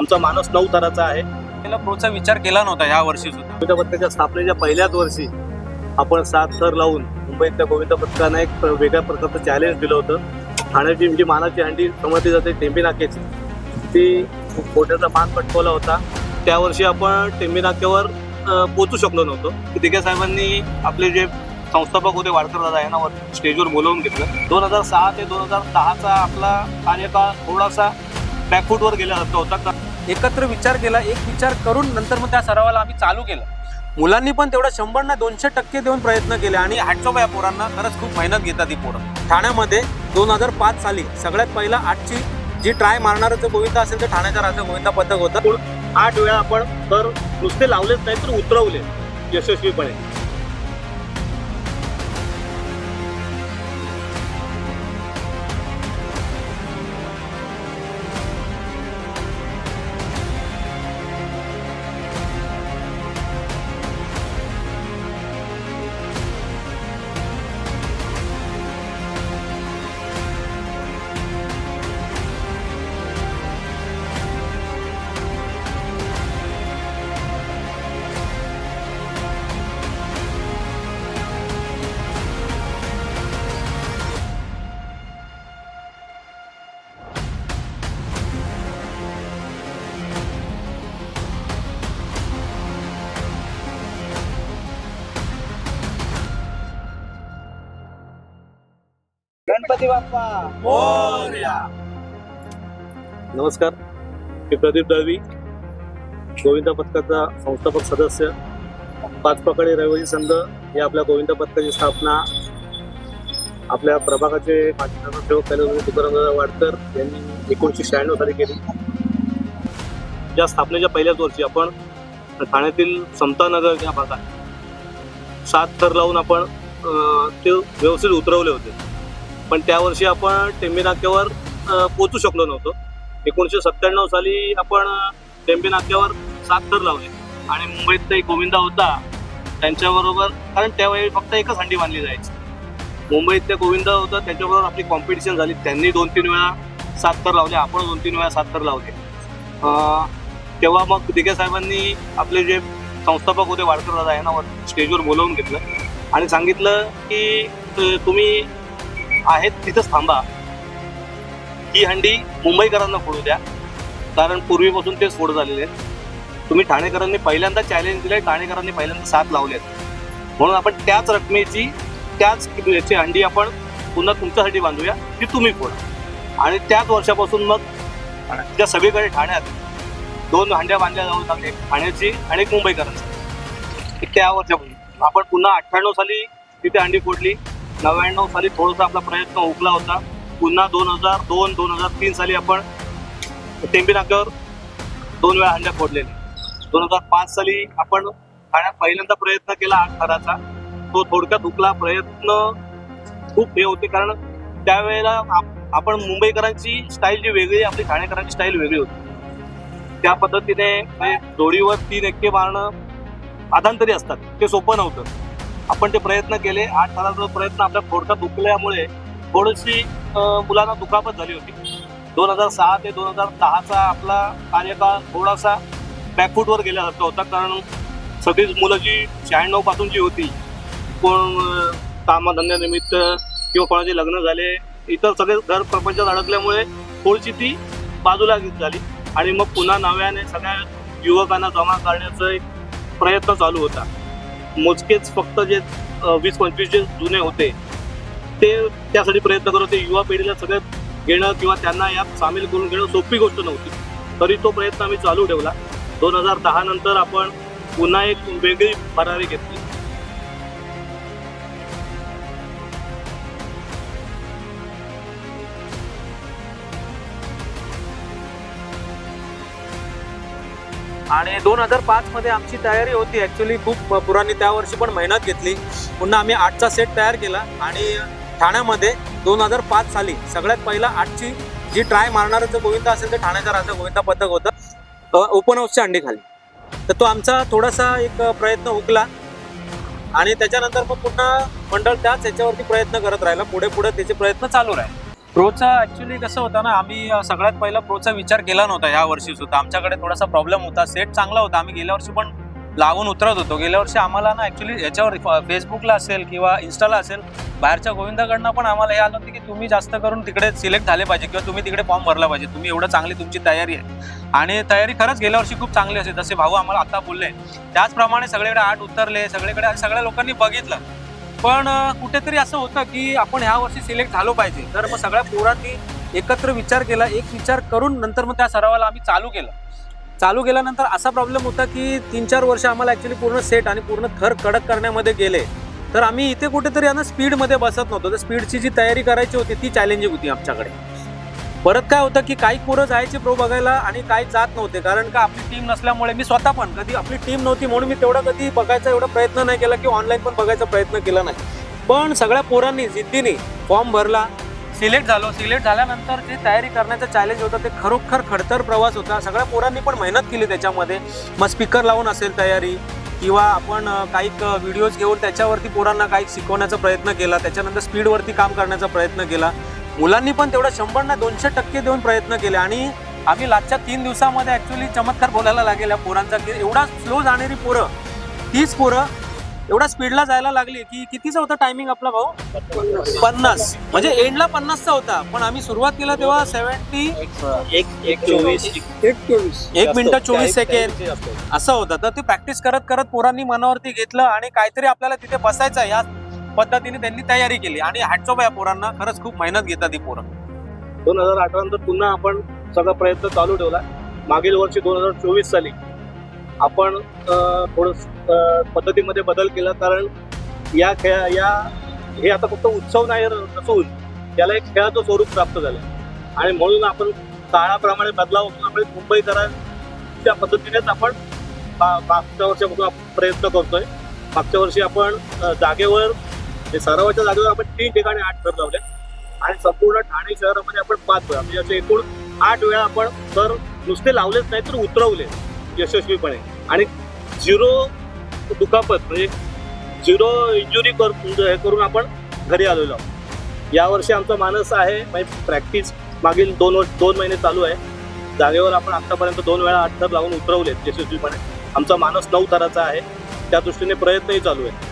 आमचा मानस नऊ थराचा आहे. त्याला प्रोचा विचार केला नव्हता ह्या वर्षी सुद्धा. गोविंद पथकाच्या स्थापनेच्या पहिल्याच वर्षी आपण सात थर लावून मुंबईतल्या गोविंद पथकानं एक प्र- वेगळ्या प्रकारचं चॅलेंज दिलं होतं. ठाण्याची जी मानाची हंडी समजली जाते टेंबी नाक्याची ती मोठ्याचा मान पटकवला होता. त्या वर्षी आपण टेंबी नाक्यावर अ, पोचू शकलो नव्हतो. दिघे साहेबांनी आपले जे संस्थापक होते वाडकर दादा यांना वर स्टेजवर बोलवून घेतलं. दोन हजार सहा ते दोन हजार दहाचा आपला कार्यकाळ थोडासा बॅकफूटवर गेल्यासारखा होता. का एकत्र विचार केला एक विचार करून नंतर मग त्या सरावाला आम्ही चालू केलं. मुलांनी पण तेवढं शंभर ना दोनशे टक्के देऊन प्रयत्न केले आणि हॅटसॉप या पोरांना खरंच खूप मेहनत घेतात ही पोरं. ठाण्यामध्ये दोन हजार पाच साली सगळ्यात पहिला आठची जी ट्राय मारणारं जो गोविंदा असेल ते ठाण्याचा राजा गोविंदा पथक होतं. आठ वेळा आपण तर नुसते लावलेच नाही तर उतरवले यशस्वीपणे. गणपती बाप्पा. नमस्कार मी प्रदीप दळवी गोविंद पथकाचा संस्थापक सदस्य. पाच पकडे रहिवासी संघ या आपल्या गोविंद पथकाची स्थापना आपल्या प्रभागाचे माजी नगरसेवक कैलास तुकाराम वाडकर यांनी एकोणीसशे शहाण्णव साली केली. या स्थापनेच्या पहिल्याच वर्षी आपण ठाण्यातील समतानगर या भागात सात थर लावून आपण अं, ते व्यवस्थित उतरवले होते. पण त्या वर्षी आपण टेंबी नाक्यावर पोचू शकलो नव्हतो. एकोणीसशे सत्त्याण्णव साली आपण टेंबे नाक्यावर सात थर लावले. आणि मुंबईत एक गोविंदा होता त्यांच्याबरोबर कारण त्यावेळी फक्त एकच हंडी बांधली जायची. मुंबईत त्या गोविंदा होता त्याच्याबरोबर आपली कॉम्पिटिशन झाली. त्यांनी दोन तीन वेळा सात थर लावले आपण दोन तीन वेळा सात थर लावले. तेव्हा मग दिघे साहेबांनी आपले जे संस्थापक होते वाडकर दादा यांना स्टेजवर बोलवून घेतलं. आणि सांगितलं की तुम्ही आहेत तिथंच थांबा. ही हंडी मुंबईकरांना फोडू द्या. कारण पूर्वीपासून तेच फोड झालेले आहेत. तुम्ही ठाणेकरांनी पहिल्यांदा चॅलेंज दिलंय ठाणेकरांनी पहिल्यांदा साथ लावलेत म्हणून आपण त्याच रकमेची त्याच याची हंडी आपण पुन्हा तुमच्यासाठी बांधूया ती तुम्ही फोडा. आणि त्याच वर्षापासून मग त्या सगळीकडे ठाण्यात दोन हंड्या बांधल्या जाऊन लागले ठाण्याची आणि एक मुंबईकरांची. त्या वर्षापासून. आपण पुन्हा अठ्ठ्याण्णव साली तिथे हंडी फोडली. नव्याण्णव साली थोडासा आपला प्रयत्न हुकला होता. पुन्हा दोन हजार दोन दोन हजार तीन साली आपण टेंबी दोन वेळा हंड्या फोडलेले. दोन हजार पाच साली आपण ठाण्यात पहिल्यांदा प्रयत्न केला आठ थराचा तो थोडक्यात हुकला प्रयत्न खूप हे होते कारण त्यावेळेला आपण मुंबईकरांची स्टाईल जी वेगळी आपली ठाणेकरांची स्टाईल वेगळी होती. त्या पद्धतीने म्हणजे जोडीवर तीन एक्के मारणं आधांतरी असतात. ते सोपं नव्हतं. आपण ते प्रयत्न केले. आठ सालाचा प्रयत्न आपल्या थोडक्यात दुखल्यामुळे थोडीशी मुलांना दुखापत झाली होती. दोन हजार सहा ते दोन हजार दहाचा आपला कार्यकाळ थोडासा बॅकफूटवर गेल्यासारखा होता. कारण सगळीच मुलं जी शहाण्णवपासून जी होती कोण कामधंद्यानिमित्त किंवा कोणाचे लग्न झाले इतर सगळे घर प्रपंचात अडकल्यामुळे थोडीशी ती बाजूला झाली. आणि मग पुन्हा नव्याने सगळ्या युवकांना जमा करण्याचा एक प्रयत्न चालू होता. मोजकेच फक्त जे वीस पंचवीस जे जुने होते ते त्यासाठी प्रयत्न करत होते. युवा पिढीला सगळं घेणं किंवा त्यांना यात सामील करून घेणं सोपी गोष्ट नव्हती. तरी तो प्रयत्न आम्ही चालू ठेवला. दोन हजार दहा नंतर आपण पुन्हा एक वेगळी भरारी घेतली. आणि दोन हजार पाच मध्ये आमची तयारी होती. ऍक्च्युली खूप पुरांनी त्या वर्षी पण मेहनत घेतली. पुन्हा आम्ही आठचा सेट तयार केला. आणि ठाण्यामध्ये दोन हजार पाच साली सगळ्यात पहिला आठची जी ट्राय मारणारं जो गोविंदा असेल ते ठाण्याचा राजा गोविंदा पथक होतं. ओपन हाऊसच्या अंडी खाली तर तो आमचा थोडासा एक प्रयत्न हुकला. आणि त्याच्यानंतर मग पुन्हा मंडळ त्याच याच्यावरती प्रयत्न करत राहिला. पुढे पुढे त्याचे प्रयत्न चालू राहिले. प्रोचा ऍक्च्युली कसं होतं ना आम्ही सगळ्यात पहिला प्रोचा विचार केला नव्हता ह्या वर्षी सुद्धा. आमच्याकडे थोडासा प्रॉब्लेम होता. सेट चांगला होता. आम्ही गेल्या वर्षी पण लागून उतरत होतो. गेल्या वर्षी आम्हाला ना ऍक्च्युली याच्यावर फ- फेसबुकला असेल किंवा इन्स्टाला असेल बाहेरच्या गोविंदाकडनं पण आम्हाला हे आलं होतं की तुम्ही जास्त करून तिकडे सिलेक्ट झाले पाहिजे किंवा तुम्ही तिकडे फॉर्म भरला पाहिजे. तुम्ही एवढं चांगली तुमची तयारी आहे. आणि तयारी खरंच गेल्या वर्षी खूप चांगली असेल. जसे भाऊ आम्हाला आता बोलले. त्याचप्रमाणे सगळीकडे आठ उतरले. सगळीकडे सगळ्या लोकांनी बघितलं. पण कुठेतरी असं होतं की आपण ह्या वर्षी सिलेक्ट झालो पाहिजे. तर मग सगळ्या पोरांनी एकत्र विचार केला एक विचार करून नंतर मग त्या सरावाला आम्ही चालू केलं. चालू केल्यानंतर असा प्रॉब्लेम होता की तीन चार वर्ष आम्हाला ऍक्च्युली पूर्ण सेट आणि पूर्ण थर कडक करण्यामध्ये गेले. तर आम्ही इथे कुठेतरी यांना स्पीडमध्ये बसत नव्हतो. तर स्पीडची जी तयारी करायची होती ती चॅलेंजिंग होती आमच्याकडे. परत काय होतं की काही पोरं जायचे प्रो बघायला आणि काही जात नव्हते. कारण का आपली टीम नसल्यामुळे मी स्वतः पण कधी आपली टीम नव्हती म्हणून मी तेवढा कधी बघायचा एवढा प्रयत्न नाही केला की ऑनलाईन पण बघायचा प्रयत्न केला नाही. पण सगळ्या पोरांनी जिद्दीने फॉर्म भरला सिलेक्ट झालो. सिलेक्ट झाल्यानंतर जे तयारी करण्याचं चॅलेंज होतं ते खरोखर खडतर प्रवास होता. सगळ्या पोरांनी पण मेहनत केली त्याच्यामध्ये. मग स्पीकर लावून असेल तयारी किंवा आपण काही व्हिडिओज घेऊन त्याच्यावरती पोरांना काही शिकवण्याचा प्रयत्न केला. त्याच्यानंतर स्पीडवरती काम करण्याचा प्रयत्न केला. मुलांनी पण तेवढा शंभर ना दोनशे टक्के देऊन प्रयत्न केले आणि आम्ही लास्टच्या तीन दिवसामध्ये ऍक्च्युली चमत्कार बोलायला लागेल या पोरांचा की एवढा स्लो जाणारी पोरं तीच पोरं एवढ्या स्पीडला जायला लागली की कितीचा होता टायमिंग आपला भाऊ पन्नास म्हणजे एंडला पन्नासचा होता पण आम्ही सुरुवात केला तेव्हा सेव्हन्टी एक एक चोवीस एक मिनिट चोवीस सेकंड असं होतं तर ते प्रॅक्टिस करत करत पोरांनी मनावरती घेतलं आणि काहीतरी आपल्याला तिथे बसायचं या पद्धतीने त्यांनी तयारी केली. आणि हॅटसॉप या पोरांना खरंच खूप मेहनत घेतात ही पोरं. दोन हजार अठरा नंतर पुन्हा आपण सगळा प्रयत्न चालू ठेवला. मागील वर्षी दोन हजार चोवीस साली आपण थोडं पद्धतीमध्ये बदल केला. कारण या खेळा या हे आता फक्त उत्सव नाही नसून त्याला एक खेळाचं स्वरूप प्राप्त झालं. आणि म्हणून आपण काळाप्रमाणे बदलाव करून आपण मुंबईकरांच्या पद्धतीनेच आपण मागच्या वर्षापासून आपण प्रयत्न करतोय. मागच्या वर्षी आपण जागेवर म्हणजे सरावाच्या जागेवर आपण तीन ठिकाणी आठ थर लावले. आणि संपूर्ण ठाणे शहरामध्ये आपण पाच वेळा म्हणजे असे एकूण आठ वेळा आपण तर नुसते लावलेच नाही तर उतरवले यशस्वीपणे. आणि झिरो दुखापत म्हणजे झिरो इंजुरी कर हे करून आपण घरी आलेलो आहोत. यावर्षी आमचा मानस आहे म्हणजे प्रॅक्टिस मागील दोन दोन महिने चालू आहे. जागेवर आपण आत्तापर्यंत दोन वेळा आठ थर लावून उतरवलेत यशस्वीपणे. आमचा मानस नऊ थराचा आहे. त्या दृष्टीने प्रयत्नही चालू आहे